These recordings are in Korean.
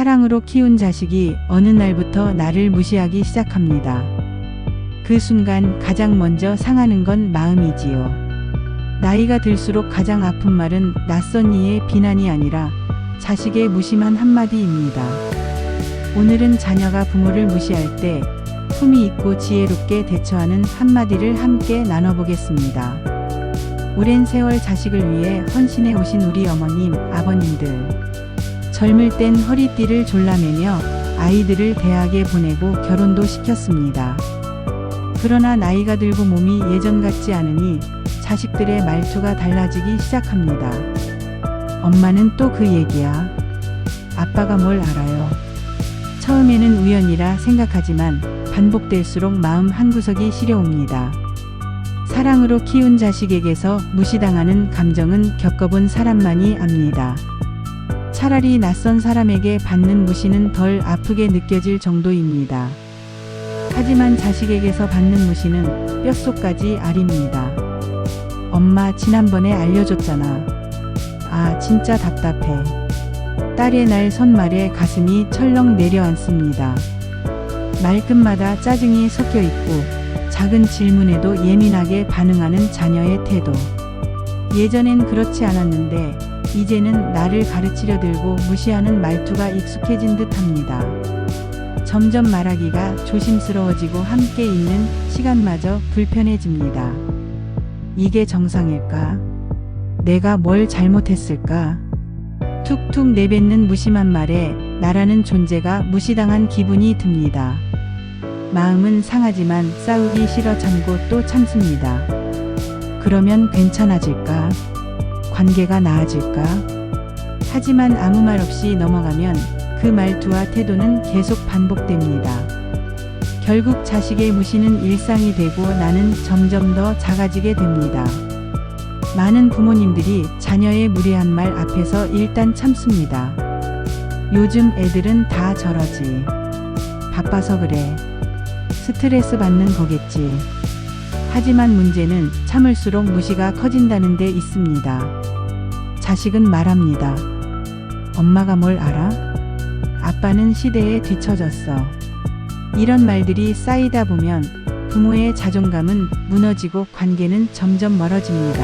사랑으로 키운 자식이 어느 날부터 나를 무시하기 시작합니다. 그 순간 가장 먼저 상하는 건 마음이지요. 나이가 들수록 가장 아픈 말은 낯선 이의 비난이 아니라 자식의 무심한 한마디입니다. 오늘은 자녀가 부모를 무시할 때 품위 있고 지혜롭게 대처하는 한마디를 함께 나눠보겠습니다. 오랜 세월 자식을 위해 헌신해 오신 우리 어머님, 아버님들. 젊을 땐 허리띠를 졸라매며 아이들을 대학에 보내고 결혼도 시켰습니다. 그러나 나이가 들고 몸이 예전 같지 않으니 자식들의 말투가 달라지기 시작합니다. 엄마는 또 그 얘기야. 아빠가 뭘 알아요. 처음에는 우연이라 생각하지만 반복될수록 마음 한구석이 시려옵니다. 사랑으로 키운 자식에게서 무시당하는 감정은 겪어본 사람만이 압니다. 차라리 낯선 사람에게 받는 무시는 덜 아프게 느껴질 정도입니다. 하지만 자식에게서 받는 무시는 뼛속까지 아립니다. 엄마 지난번에 알려줬잖아. 아 진짜 답답해. 딸의 날 손말에 가슴이 철렁 내려앉습니다. 말끝마다 짜증이 섞여 있고 작은 질문에도 예민하게 반응하는 자녀의 태도. 예전엔 그렇지 않았는데 이제는 나를 가르치려 들고 무시하는 말투가 익숙해진 듯 합니다. 점점 말하기가 조심스러워지고 함께 있는 시간마저 불편해집니다. 이게 정상일까? 내가 뭘 잘못했을까? 툭툭 내뱉는 무심한 말에 나라는 존재가 무시당한 기분이 듭니다. 마음은 상하지만 싸우기 싫어 참고 또 참습니다. 그러면 괜찮아질까? 관계가 나아질까? 하지만 아무 말 없이 넘어가면 그 말투와 태도는 계속 반복됩니다. 결국 자식의 무시는 일상이 되고 나는 점점 더 작아지게 됩니다. 많은 부모님들이 자녀의 무례한 말 앞에서 일단 참습니다. 요즘 애들은 다 저러지. 바빠서 그래. 스트레스 받는 거겠지. 하지만 문제는 참을수록 무시가 커진다는 데 있습니다. 자식은 말합니다. 엄마가 뭘 알아? 아빠는 시대에 뒤처졌어. 이런 말들이 쌓이다 보면 부모의 자존감은 무너지고 관계는 점점 멀어집니다.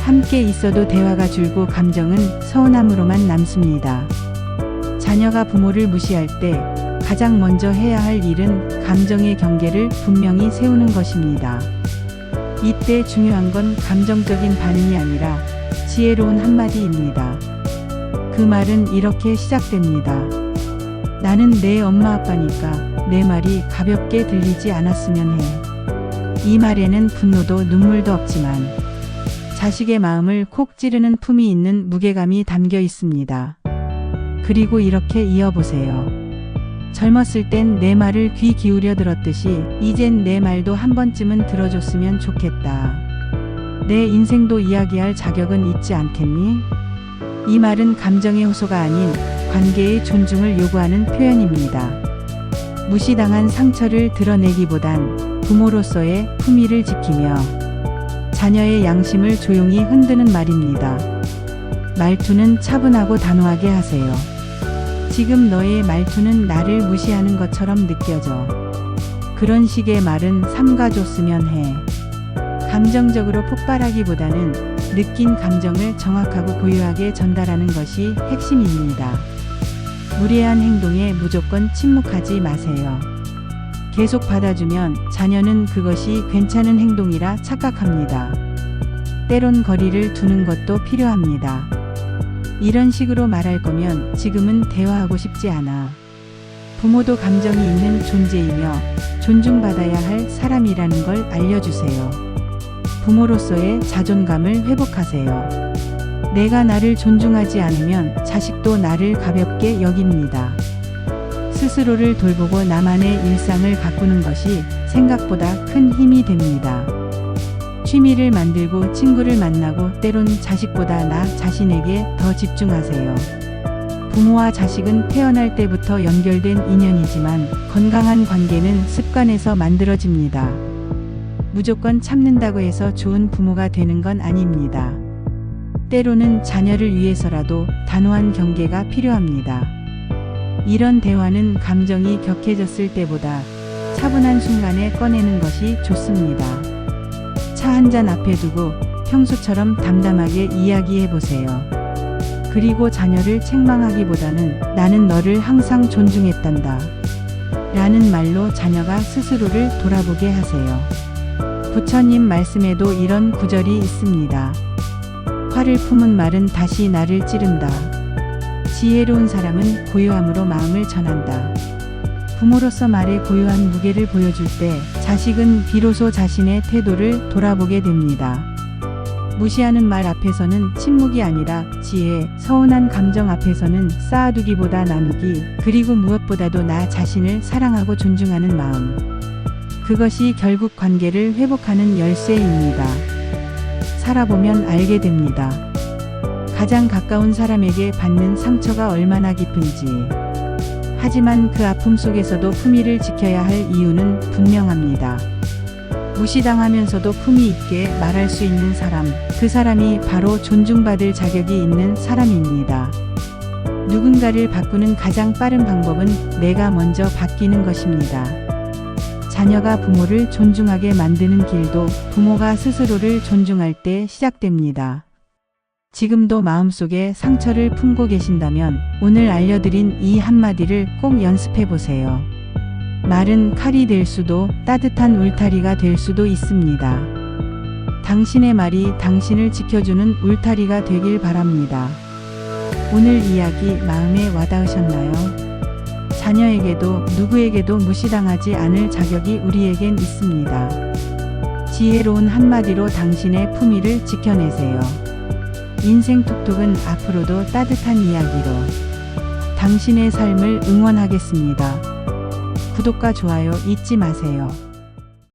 함께 있어도 대화가 줄고 감정은 서운함으로만 남습니다. 자녀가 부모를 무시할 때 가장 먼저 해야 할 일은 감정의 경계를 분명히 세우는 것입니다. 이때 중요한 건 감정적인 반응이 아니라 지혜로운 한마디입니다. 그 말은 이렇게 시작됩니다. 나는 내 엄마 아빠니까 내 말이 가볍게 들리지 않았으면 해. 이 말에는 분노도 눈물도 없지만 자식의 마음을 콕 찌르는 품이 있는 무게감이 담겨 있습니다. 그리고 이렇게 이어보세요. 젊었을 땐 내 말을 귀 기울여 들었듯이 이젠 내 말도 한 번쯤은 들어줬으면 좋겠다. 내 인생도 이야기할 자격은 있지 않겠니? 이 말은 감정의 호소가 아닌 관계의 존중을 요구하는 표현입니다. 무시당한 상처를 드러내기보단 부모로서의 품위를 지키며 자녀의 양심을 조용히 흔드는 말입니다. 말투는 차분하고 단호하게 하세요. 지금 너의 말투는 나를 무시하는 것처럼 느껴져. 그런 식의 말은 삼가줬으면 해. 감정적으로 폭발하기보다는 느낀 감정을 정확하고 고유하게 전달하는 것이 핵심입니다. 무례한 행동에 무조건 침묵하지 마세요. 계속 받아주면 자녀는 그것이 괜찮은 행동이라 착각합니다. 때론 거리를 두는 것도 필요합니다. 이런 식으로 말할 거면 지금은 대화하고 싶지 않아. 부모도 감정이 있는 존재이며 존중받아야 할 사람이라는 걸 알려주세요. 부모로서의 자존감을 회복하세요. 내가 나를 존중하지 않으면 자식도 나를 가볍게 여깁니다. 스스로를 돌보고 나만의 일상을 가꾸는 것이 생각보다 큰 힘이 됩니다. 취미를 만들고 친구를 만나고 때론 자식보다 나 자신에게 더 집중하세요. 부모와 자식은 태어날 때부터 연결된 인연이지만 건강한 관계는 습관에서 만들어집니다. 무조건 참는다고 해서 좋은 부모가 되는 건 아닙니다. 때로는 자녀를 위해서라도 단호한 경계가 필요합니다. 이런 대화는 감정이 격해졌을 때보다 차분한 순간에 꺼내는 것이 좋습니다. 차 한 잔 앞에 두고 평소처럼 담담하게 이야기해 보세요. 그리고 자녀를 책망하기보다는 나는 너를 항상 존중했단다. 라는 말로 자녀가 스스로를 돌아보게 하세요. 부처님 말씀에도 이런 구절이 있습니다. 화를 품은 말은 다시 나를 찌른다. 지혜로운 사람은 고요함으로 마음을 전한다. 부모로서 말에 고요한 무게를 보여줄 때 자식은 비로소 자신의 태도를 돌아보게 됩니다. 무시하는 말 앞에서는 침묵이 아니라 지혜, 서운한 감정 앞에서는 쌓아두기보다 나누기, 그리고 무엇보다도 나 자신을 사랑하고 존중하는 마음. 그것이 결국 관계를 회복하는 열쇠입니다. 살아보면 알게 됩니다. 가장 가까운 사람에게 받는 상처가 얼마나 깊은지. 하지만 그 아픔 속에서도 품위를 지켜야 할 이유는 분명합니다. 무시당하면서도 품위 있게 말할 수 있는 사람, 그 사람이 바로 존중받을 자격이 있는 사람입니다. 누군가를 바꾸는 가장 빠른 방법은 내가 먼저 바뀌는 것입니다. 자녀가 부모를 존중하게 만드는 길도 부모가 스스로를 존중할 때 시작됩니다. 지금도 마음속에 상처를 품고 계신다면 오늘 알려드린 이 한마디를 꼭 연습해 보세요. 말은 칼이 될 수도 따뜻한 울타리가 될 수도 있습니다. 당신의 말이 당신을 지켜주는 울타리가 되길 바랍니다. 오늘 이야기 마음에 와닿으셨나요? 자녀에게도 누구에게도 무시당하지 않을 자격이 우리에겐 있습니다. 지혜로운 한마디로 당신의 품위를 지켜내세요. 인생 톡톡은 앞으로도 따뜻한 이야기로 당신의 삶을 응원하겠습니다. 구독과 좋아요 잊지 마세요.